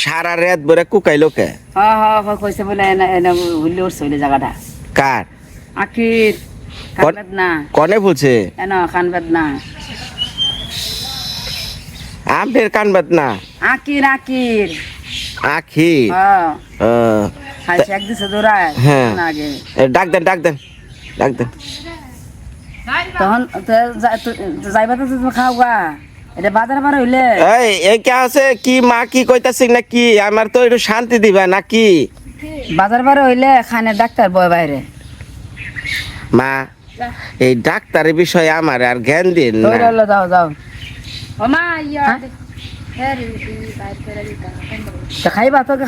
সারা রাত ভরে কুকাইলো কে? হ হ হ কইছে বলে এনে এনে উল্লে উঠছে ওই জায়গাটা। কার? আখির কোন- কানবেদ না কনে বলছে এন কানবেদ না আমের কানবাত না আকির আকির। আখি হ্যাঁ আহ, খাইছে এক দিছে দৌড়ায় হ্যাঁ। না আগে। ডাক দেন ডাক দেন ডাক দেন। তখন যাইবা তো তুমি খাও গা এটা বাজার বার হইলে। এই এই কে আছে? কি মা কি কইতাছে না কি আমার তো একটু শান্তি দিবা নাকি? বাজার বার হইলে খানে ডাক্তার বয় বাইরে। মা এই ডাক্তারের বিষয়ে আমার আর জ্ঞান দিন না। যাও হ্যাঁ? তো খাইবা তোকে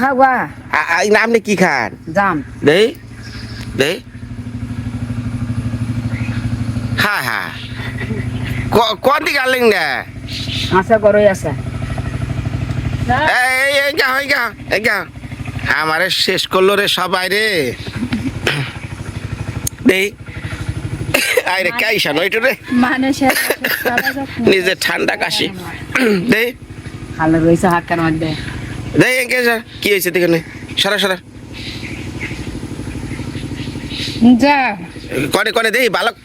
আপনি কি খান? জাম। দেই দেই। হ্যাঁ হ্যাঁ ক- কোন দিকে না আছে। গরই আছে আমারে শেষ করল রে সবাই রে। দেই। আরে কাইসা নইটো রে। নিজে ঠান্ডা কাশি। দেই। খালে রয়েছে হাক্কার মধ্যে দেই এঁকে যা কি হয়েছে দেখে সারা সারা। যা। কনে কনে দেই বালক।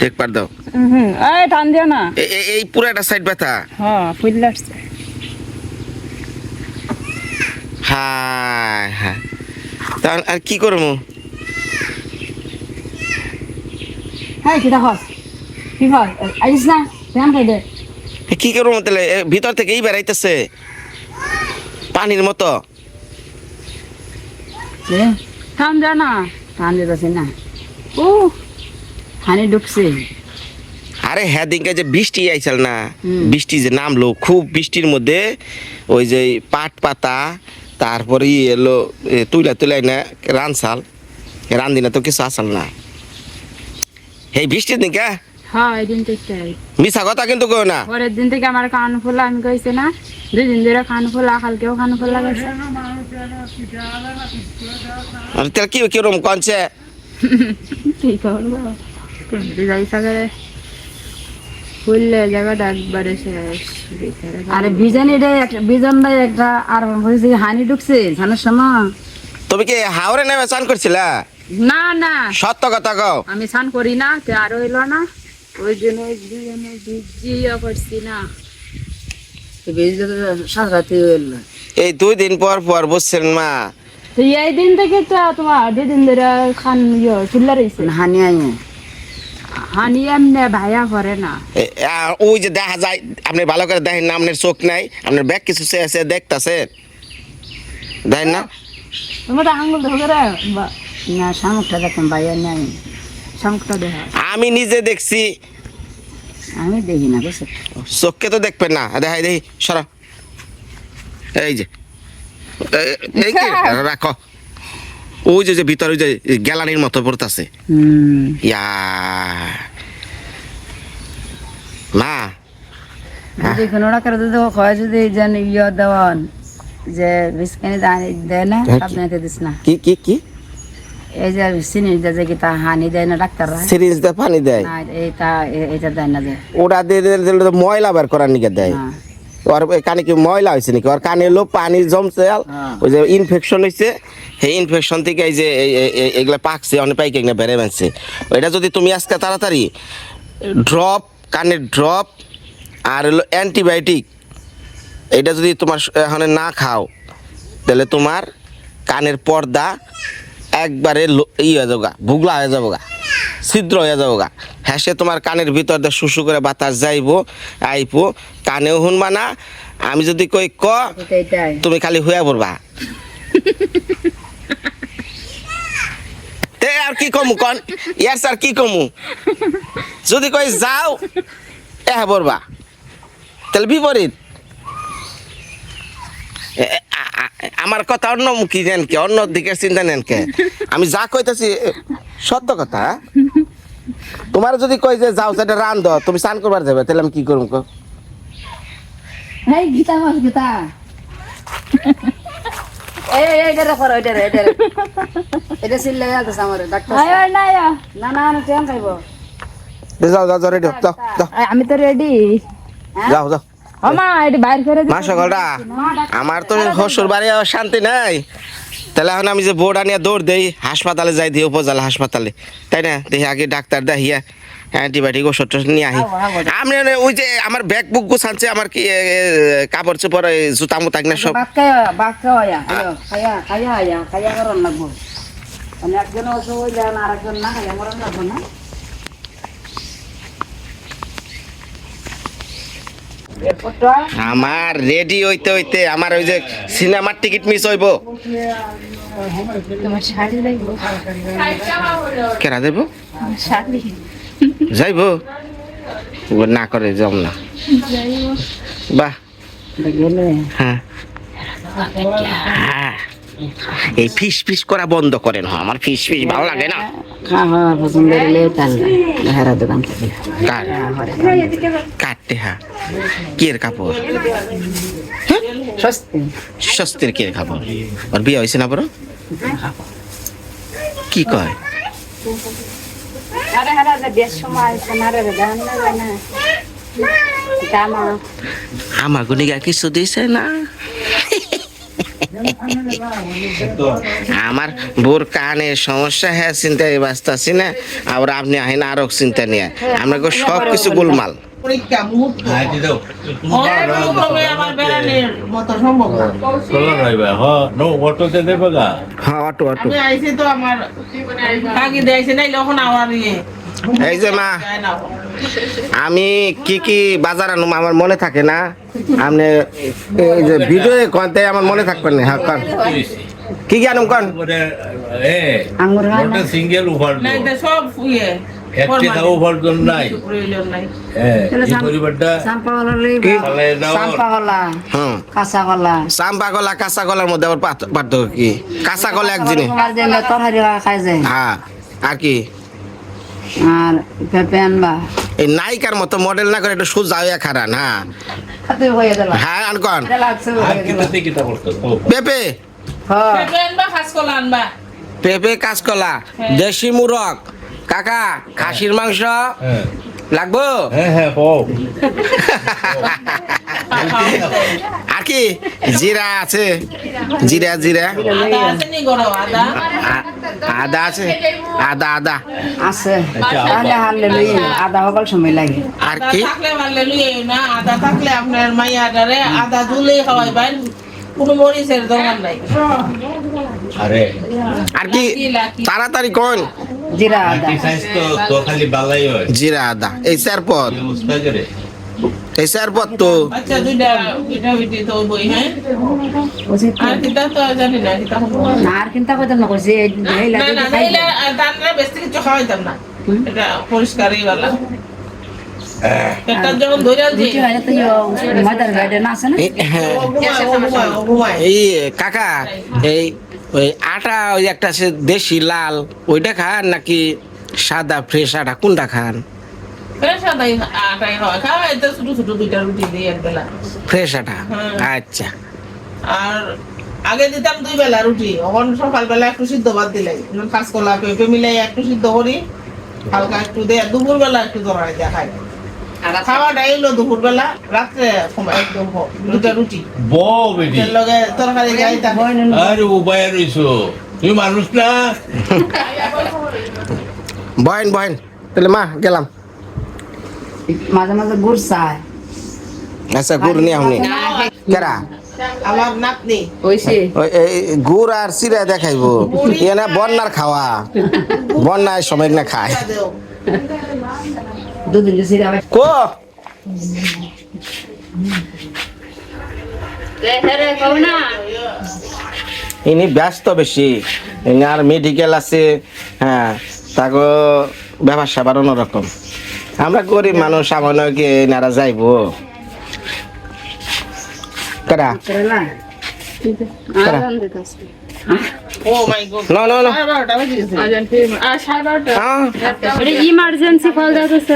দেখ পার দাও। হুম এই টান দিও না। এই সাইড ব্যথা। হ্যাঁ ফুল হ্যাঁ হ্যাঁ। আর কি করব? হ্যাঁ কি দেখস কি আইস না ফ্যান খাই দে। কি করব তাহলে? ভিতর থেকে এই বেড়াইতেছে। পানির মতো। না। না। ও হানি ঢুকছে। আরে হ্যাঁ দিনকে যে বৃষ্টি আইসাল না। বৃষ্টি যে নামলো খুব বৃষ্টির মধ্যে ওই যে পাট পাতা তারপরে এলো তুইলা তুলাই না রানসাল রান্দিনা তো কিছু আসাল না। এই বৃষ্টির দিন কে হ্যাঁ মিশা কথা কিন্তু কেউ না। পরের দিন থেকে আমার কান ফোলা আমি কইছে না দুই দিন ধরে কান ফোলা কালকেও কান ফোলা গেছে। আর তাহলে কি কিরম কনছে? কি করব? ফুললে জায়গাটা একবারে শেষ ভিতরে আরে বিজন এটা একটা বিজন ভাই একটা আর হানি ঢুকছে সময়। তুমি কি হাওড়ে নেমে চান করছিলা? না না। সত্য কথা কও। আমি স্নান করি না তে আর হইল না। ওই জন্য দুজনে ভিজিয়ে করছি না। হইল। এই দুই দিন পর পর বুঝছেন মা। তো এই দিন থেকে তো তোমার দুই দিন ধরে খান ইয়ে চুল্লা রয়েছে হানি আইনে হানি এমনি ভাইয়া করে না। ওই যে দেখা যায় আপনি ভালো করে দেখেন না আপনার চোখ নাই আপনার ব্যাগ কিছু আছে দেখতাছে। দেখেন না? তোমার আঙুল ধরে না শামুকটা দেখেন ভাইয়া নাই। শামুকটা দেখা। আমি নিজে দেখছি। আমি দেখি না বুঝছ? চোখকে তো দেখবেন না। দেখাই দেখি সরা। এই যে। রাখো। ওই যে যে ভিতরে ওই যে গ্যালারির মতো পড়তাছে। ইয়া। মা যদি কোনো টাকার যদি হয় যদি যেন ইয়ে দেওয়ান যে বিস্কানি দেয় না হ্যাঁ, আপনাকে দিস না। কি কি কি? এই যে যে কি তা হানি দেয় না ডাক্তাররা? সিরিঞ্জ দিয়ে পানি দেয়? না এইটা এ- এটা দেয় না যে। ওরা দিয়ে দিলে দিলে ময়লা বের করার নিকে দেয়। না। ওর কানে কি ময়লা হয়েছে নাকি? ওর কানে হলো পানি জমছে হ্যাঁ। ওই যে ইনফেকশন হয়েছে সেই ইনফেকশন থেকে এই যে এগুলা পাকছে অনেক পাইকে এগুলো বেড়ে বানছে ওইটা যদি তুমি আজকে তাড়াতাড়ি ড্রপ কানের ড্রপ আর হলো অ্যান্টিবায়োটিক এটা যদি তোমার এখানে না খাও তাহলে তোমার কানের পর্দা একবারে ই হয়ে যাব গা ভুগলা হয়ে যাব গা ছিদ্র হয়ে যাব গা হ্যাঁ সে তোমার কানের ভিতর দিয়ে শুশু করে বাতাস যাইবো আইবো কানেও শুনবা না আমি যদি কই ক তুমি খালি হইয়া পড়বা। তে আর কি কমু কন? ইয়ার স্যার কি কমু? যদি কই যাও এ পড়বা। তাহলে বিপরীত আমার কথা অন্য মুখী নেন কে অন্য দিকের চিন্তা নেন কে আমি যা কইতাছি সত্য কথা। হ্যাঁ? তোমার যদি কই যে যাও সেটা রান দাও তুমি স্নান করবার যাবে তাহলে আমি কি করব? এই গীতা মাস গীতা এই এই এটা করো এটা রে এটা সিল লাগা আছে আমার ডাক্তার আয় না আয়। না না না কেন খাইবো যাও যাও রেডি যাও যাও আমি তো রেডি যাও যাও আমা এটি বাইর করে মা সকলরা আমার তো হসুর বাড়ি শান্তি নাই। তাহলে এখন আমি যে বোর্ড আনিয়া দৌড় দেই হাসপাতালে যাই দিই উপজেলা হাসপাতালে। তাই না? দেখি আগে ডাক্তার দেখিয়া। অ্যান্টিবায়োটিক ওষুধ নিয়ে আহি। আমি ওই- যে আমার ব্যাগ বুক গুছানছে আমার কি কাপড় চোপড় এই জুতা মুতা না সব। ভাত খাইয়া ভাত খাওয়া খাইয়া খাইয়া আয়া খাইয়া করার লাগবো। মানে না এরপরটা আমার রেডি হইতে হইতে আমার ওই যে সিনেমার টিকিট মিস হইব। কেরা দেব? শাড়ি। যাইব। না করে যাম না। বাহ। হ্যাঁ। হ্যাঁ। এই ফিস ফিস করা বন্ধ করেন হ্যাঁ আমার ফিস ফিস ভালো লাগে না। কার? কাটতে হ্যাঁ। কি এর কাপড়? সস্তি সস্তির কি এর কাপড়? ওর বিয়ে হয়েছে না বড়? কি কয়? আরে হেরা কিছু দিছে না আমার বোর কানে সমস্যা হ্যাঁ চিন্তা বাঁচতেছি না আবার আপনি আহিনা আরও চিন্তা নিয়ে আমরা সব কিছু গোলমাল পরীক্ষা মুহূর্ত। হাইতে দাও। হবে আমার বেড়ানোর মতো সম্ভব না। সোলার রইবে হ। দেবে গা। হ্যাঁ অটো অটো। আমি আইছি তো আমার আগে দিয়েছে নাইলে এখন আমার ইয়ে। এই যে মা আমি কি কি বাজার আনুম আমার মনে থাকে না। আপনি এই যে ভিডিও কনতে আমার মনে থাকবে না। হ্যাঁ কন কি কি আনুম কন সিঙ্গেল ওভার সব ইয়ে। একটি দাও ওভার নাই। প্রয়োজন নাই। হ্যাঁ এই পরিবারটা চাম্পা কলা লই তাহলে দাও চাম্পা কলা হুম। কাঁচা কলা চাম্পা কলা কাঁচা কলার মধ্যে আবার পার্থক্য কি? কাঁচা এক জিনিস। তোমার খাই যায় হ্যাঁ আর কি? আর পেঁপে আনবা। এই নায়িকার মতো মডেল না করে একটু সোজা হইয়া খারান হ্যাঁ। হয়ে আনকন পেঁপে হ্যাঁ পেঁপে। কাঁচকলা দেশি মুরগ। কাকা খাসির মাংস হ্যাঁ। লাগবো? হ্যাঁ হ্যাঁ আর কি জিরা আছে। জিরা জিরা। আদা আছে? আদা আদা। আছে। আদা। আদা আছে তাহলে হারলে লই আধা হবার সময় লাগে। আর কি? থাকলে ভালো লুই না আদা থাকলে আপনার মাইয়াটারে আদা দুলেই খাওয়াইবেন কোনো মরিচের দোকান নাই। আরে। আর। কি। তাড়াতাড়ি কোন? জিরা আদা। তো তো খালি বালাই হয়। জিরা আদা। এই অবস্থা করে। এই চারপদ তো। আচ্ছা দুইটা দুইটা বিটি তো বই হ্যাঁ? আর কিতা তো জানি না কিতা না আর কইছি এই দানরা বেশি কিছু খাওয়াইতাম এটা পরিষ্কারই কাকা এই ওই আটা ওই একটা সে দেশি লাল ওইটা খান নাকি সাদা ফ্রেশ আটা? কোনটা খান? ফ্রেশ দিয়ে আটা? হ্যাঁ। আচ্ছা। আর আগে দিতাম দুই বেলা রুটি। এখন সকালবেলা একটু সিদ্ধ ভাত দিলাই। কাঁচকলা পেঁপে মিলাই একটু সিদ্ধ করি। হালকা একটু দে দুপুর বেলা একটু দিয়া খাই খাওয়াটা এলো দুপুর বেলা রাত্রে সময় দুটা রুটি। বউ বেটি। লগে তরকারি যাইতাম আরে উপায় রইছো। তুমি মানুষ না? বয়েন বয়েন তাহলে মা গেলাম। মাঝে মাঝে গুড় চায়। আচ্ছা গুড় নিয়ে আমনি কেরা? আমার নাতনি। হইছে গুড় আর চিরা দেখাইবো। এ না বন্যার খাওয়া। বন্যার সময় না খায়। দুদিন যে সিরা কো। ইনি ব্যস্ত বেশি। আর মেডিকেল আছে হ্যাঁ তাকে ব্যবসা স্যাপার অন্যরকম। আমরা গরিব মানুষ সামান্য কি এনারা যাইবো। কেরালা বারোটা হ্যাঁ।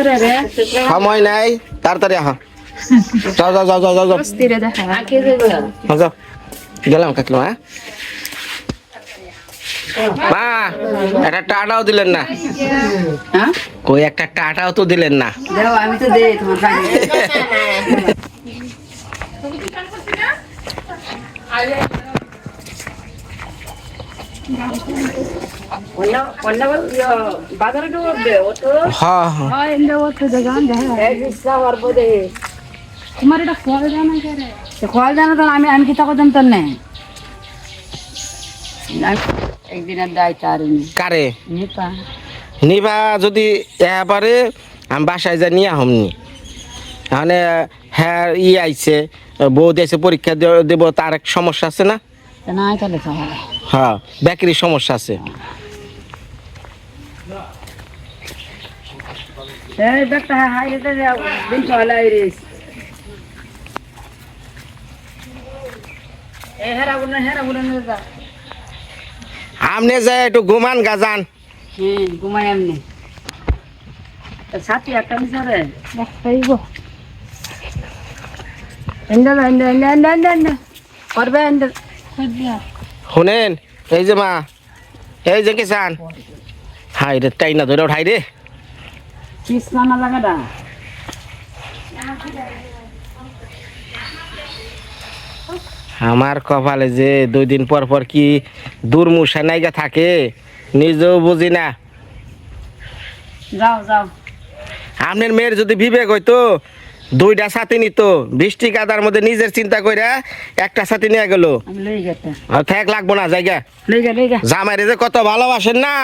রে সময় নাই। তাড়াতাড়ি আহ। যাও যাও যাও হ্যাঁ, যাও। গেলাম কাকলো হ্যাঁ? মা একটা টাটাও দিলেন না। হ্যাঁ? কই একটা টাটাও তো দিলেন না। আমি তো দেই তোমার কাছে। আমি আমি একদিনের আর কারে? নিপা। নিবা যদি এবারে আমি বাসায় যা নিয়ে আহমনি মানে হ্যাঁ ই আইছে বউ দিয়েছে পরীক্ষা দেব তার এক সমস্যা আছে না? না তাহলে সকালে হ্যাঁ সমস্যা আছে। এই দেখটা হাই রেতে দিন চলে আইরিস এ হেরা গুনা হেরা গুনা যা। আমনে যায় একটু ঘুমান গাজান হুম ঘুমাই এমনি সাথী একটা মিশরে শুনেন এই যে মা এই যে কিষান হাই রে টাই না ধরে উঠাই রে। আমার কপালে যে দুই দিন পর পর কি দুর্মুষা নাইগা থাকে নিজেও বুঝি না। যাও যাও। আপনার মেয়ের যদি বিবেক হইতো দুইটা সাথে নিত। বৃষ্টি কাদার মধ্যে নিজের চিন্তা করে একটা সাথে নিয়ে গেল। ঠেক লাগবো না জায়গা। জামাইরে যে কত ভালোবাসেন না?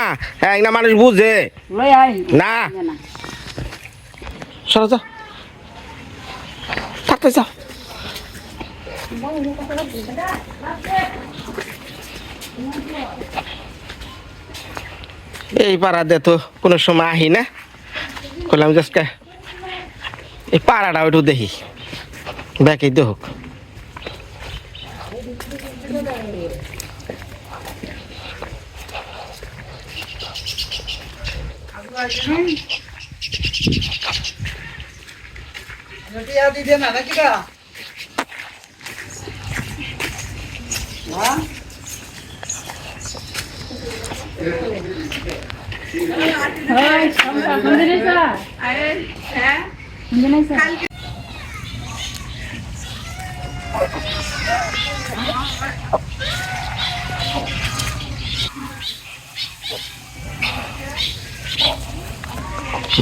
হ্যাঁ না মানুষ বুঝে। না না। সরো যাও থাকতে যাও এই পাড়াতে তো কোনো সময় আহি না? করলাম জাস্ট এই পাড়াটা একটু দেখি। ব্যাকে দেখুক।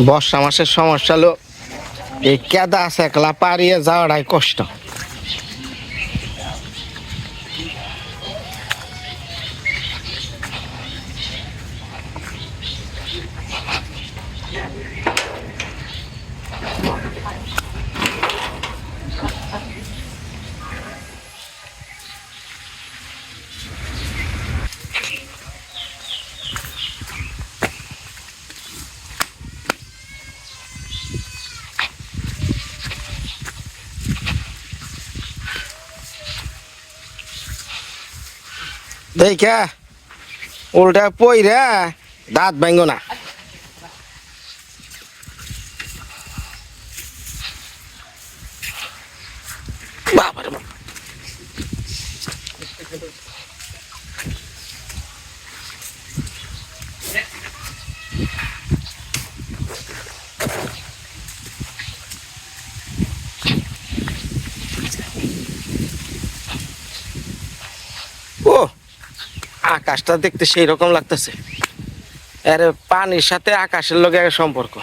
বর্ষা মাসের সমস্যা হলো এই কেদা আছে একলা পারিয়ে যাওয়াটাই কষ্ট। দেখা উল্টা পইরা দাঁত ভাঙ্গ না বাবারে বাবা। ও আকাশটা দেখতে সেই রকম লাগতেছে। আরে, পানির সাথে আকাশের লগে সম্পর্ক।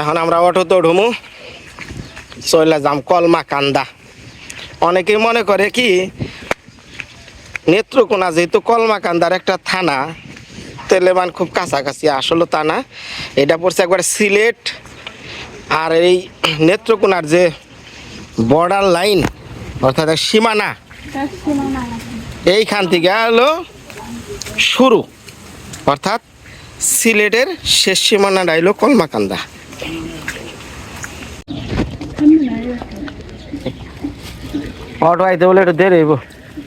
এখন আমরা অটোতে উঠবো চলে যাম কলমা কান্দা। অনেকেই মনে করে কি, নেত্রকোনা যেহেতু কলমা কান্দার একটা থানা তেলেবান খুব কাছাকাছি, আসলে তা না। এটা পড়ছে একবার সিলেট, আর এই নেত্রকোনার যে বর্ডার লাইন অর্থাৎ সীমানা, এইখান থেকে হলো শুরু। অর্থাৎ সিলেটের শেষ সীমানাটা হলো কলমাকান্দা। অটো আইতে বলে একটু দেরি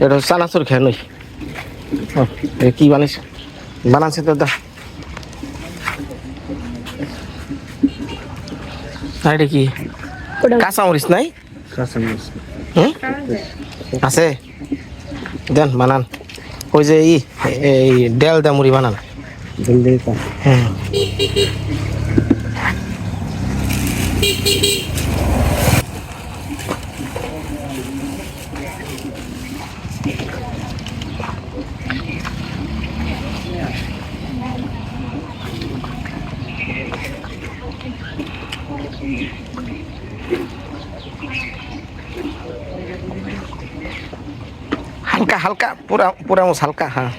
এটা চানাচুর খেয়ে নই। কি বানিস তো দা আর এটা কি কাঁচা মরিচ নাই হুম? আছে দেন বানান ওই যে ই এই ডেল দা মুড়ি বানান হ্যাঁ হালকা পুরা পুরা মুছ হালকা হ্যাঁ।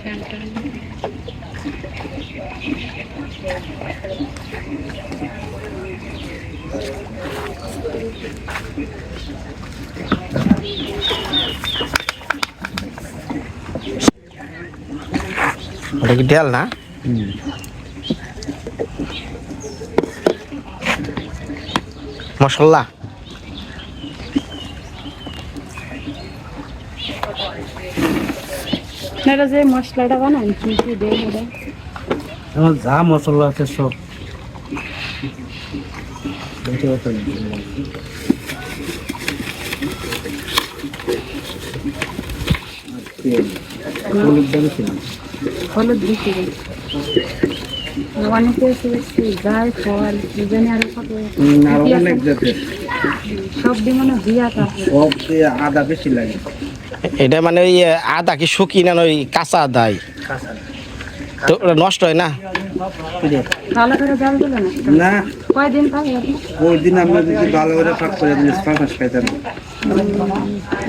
ওটা কি ডেল না? মশলা আপনারা যে মশলাটা বানান কি কি ওটা আমার যা মশলা আছে সব। হলুদ অনেকে ফল কি জানি আরও কত সব দিয়ে মনে হয় সব দিয়ে আদা বেশি লাগে। এটা মানে ওই আদা কি শুকিয়ে না ওই কাঁচা আদাই? তো ওটা নষ্ট হয় না? জাল না না। কয়দিন থাকে আপনি ওই দিন আমরা যদি ভালো করে পাক করে দিলে পাঁচ মাস খাইতাম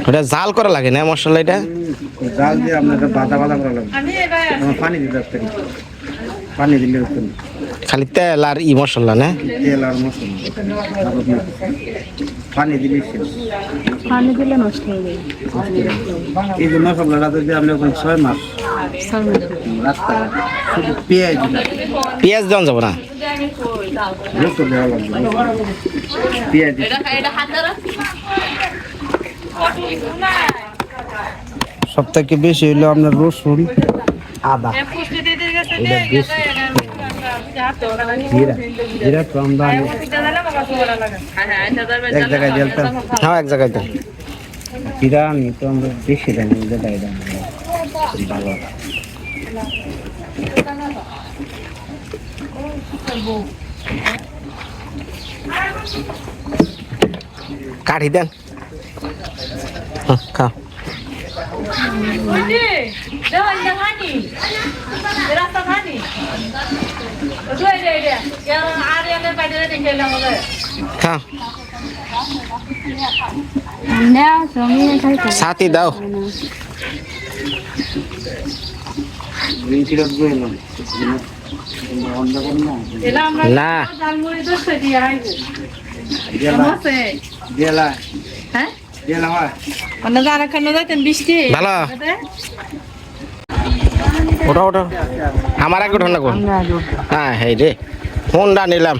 ওটা জাল করা লাগে না মশলা এটা? জাল দিয়ে আপনার বাদা বাদা করা আমার পানি দিতে পানি দিলে না। খালি তেল আর ই মশলা না? তেল আর মশলা। আর আপনার পানি দিলে পানি দিলে নষ্ট হয়ে যায়। এই যে মশলাটা যদি আপনি ওখানে ছয় মাস। পেঁয়াজ দেওয়া যাব না? পেঁয়াজ সব থেকে বেশি হইল আপনার রসুন আদা। এটা বেশি। জিরা জিরা তো আমরা এক জায়গায় জ্বালতাম হ্যাঁ এক জায়গায় দেন জিরা আমি তো আমরা বেশি দেন যেটাই দেন ভালো কাঠি দেন হুম, খাও খাও না জমি খাইতে সাথী দাও জিরা দিলাম অন্য কোন না না জেলা জেলা হ্যাঁ জেলা হয় অন্য যারা কেন যাইতেন বৃষ্টি ভালো। ওটা ওটা আমার আগে উঠান না কোন হ্যাঁ হেই রে হোন্ডা নিলাম।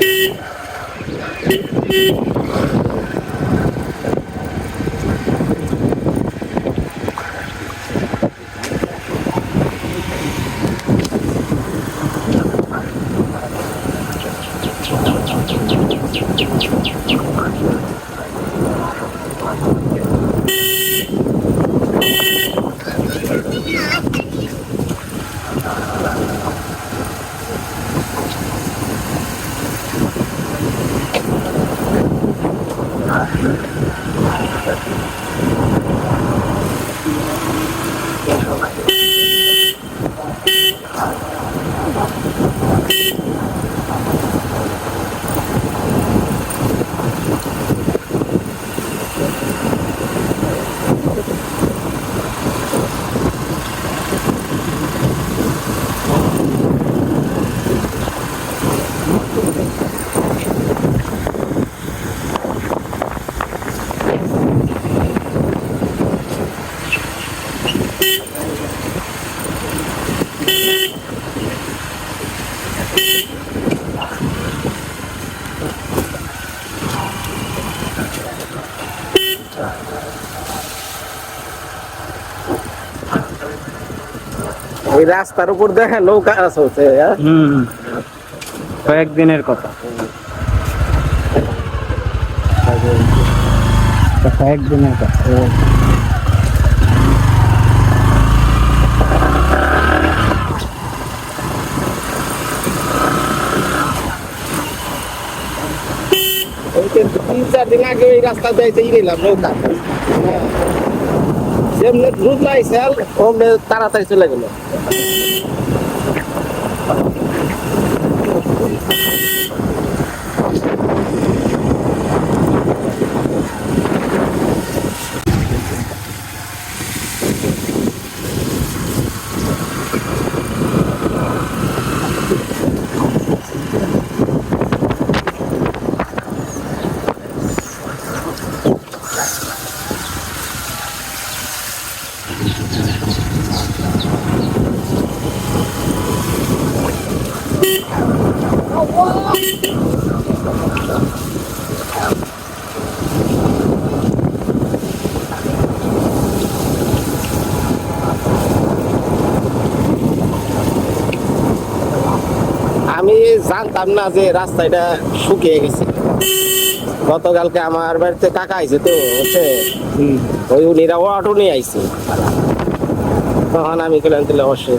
Beep, beep, beep. এই রাস্তার উপর দেখে নৌকা চলছে হ্যাঁ? হুম। কয়েকদিনের কথা। কয়েকদিনের কথা। এই যে তিন চার দিন আগে এই রাস্তা যাইতে নিলাম নৌকা। যেমনি দুধ লাইছে তাড়াতাড়ি চলে গেল। আমি জানতাম না যে রাস্তাটা শুকিয়ে গেছে। গতকালকে আমার বাড়িতে কাকা আইছে তো হচ্ছে ওই উনিরা অটো নিয়ে আইছে। তখন আমি গেলাম তাহলে অবশ্যই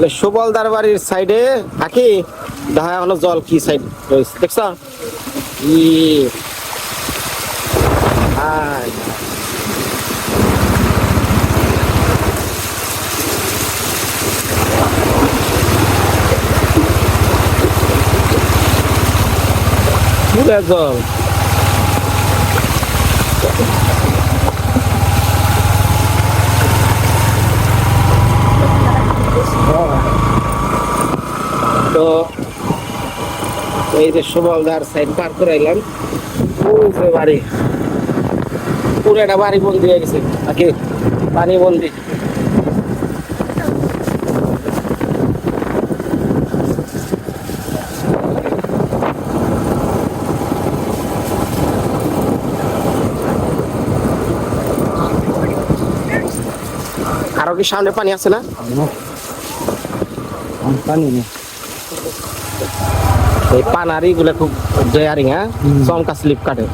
তাহলে সুবলদার বাড়ির সাইডে থাকি দেখা এখনও জল কি সাইড রয়েছে দেখছ? জল। তো এই যে সুবলদার সাইড পার করে এলাম বাড়ি। পুরো একটা বাড়ি বন্দি হয়ে গেছে। নাকি? পানি বন্দি। আরও কি সামনে পানি আছে না? পানি নেই। এই পানারি গুলো খুব জয়ারিং হ্যাঁ? চমকা স্লিপ কাটে।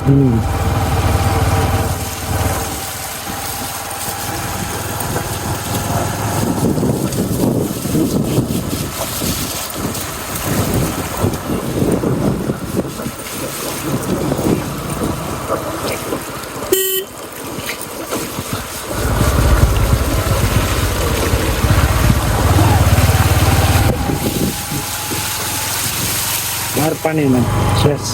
হুম আর পানি নেই শেষ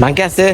মাংকে আছে